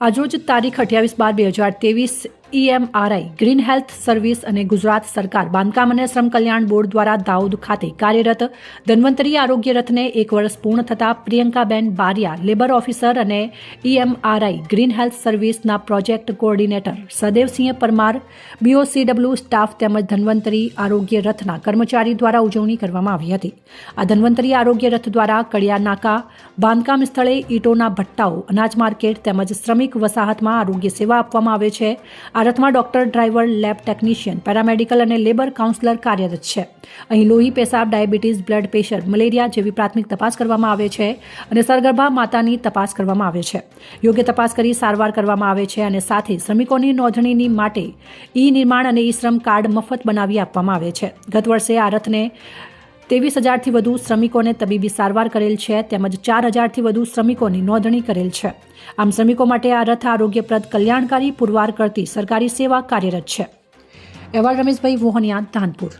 આજરોજ તારીખ અઠ્યાવીસ બાર બે હજાર ત્રેવીસ ઈએમઆરઆઈ ગ્રીન હેલ્થ સર્વિસ અને ગુજરાત સરકાર, બાંધકામ અને શ્રમ કલ્યાણ બોર્ડ દ્વારા દાઉદ ખાતે કાર્યરત ધન્વંતરી આરોગ્ય રથને એક વર્ષ પૂર્ણ થતાં પ્રિયંકાબેન બારિયા, લેબર ઓફિસર અને EMRI green health સર્વિસના project coordinator Sadevsinh Parmar, BOCW staff તેમજ ધન્વંતરી આરોગ્ય રથના કર્મચારી દ્વારા ઉજવણી કરવામાં આવી હતી. આ ધન્વંતરી આરોગ્ય રથ દ્વારા કડિયા નાકા, બાંધકામ સ્થળે ઈંટોના ભટ્ટાઓ, અનાજ માર્કેટ તેમજ શ્રમિક વસાહતમાં આરોગ્ય સેવા આપવામાં આવે છે. આ રથમાં doctor driver lab technician, paramedical અને લેબર કાઉન્સલર કાર્યરત છે. અહીં લોહી, પેશાબ, ડાયાબિટીસ, બ્લડ પ્રેશર, મલેરિયા જેવી પ્રાથમિક તપાસ કરવામાં આવે છે અને સરગર્ભા માતાની તપાસ કરવામાં આવે છે. યોગ્ય તપાસ કરી સારવાર કરવામાં આવે છે અને સાથે શ્રમિકોની નોંધણીની માટે ઈ નિર્માણ અને ઈ શ્રમ કાર્ડ મફત બનાવી આપવામાં આવે છે. ગત વર્ષે આ રથને ત્રેવીસ હજારથી વધુ શ્રમિકોને તબીબી સારવાર કરેલ છે, તેમજ ચાર હજારથી વધુ શ્રમિકોની નોંધણી કરેલ છે. આમ શ્રમિકો માટે આ રથ આરોગ્યપ્રદ, કલ્યાણકારી, પુરવાર કરતી સરકારી સેવા કાર્યરત છે. અહેવાલ રમેશભાઈ વોહનિયા, ધાનપુર.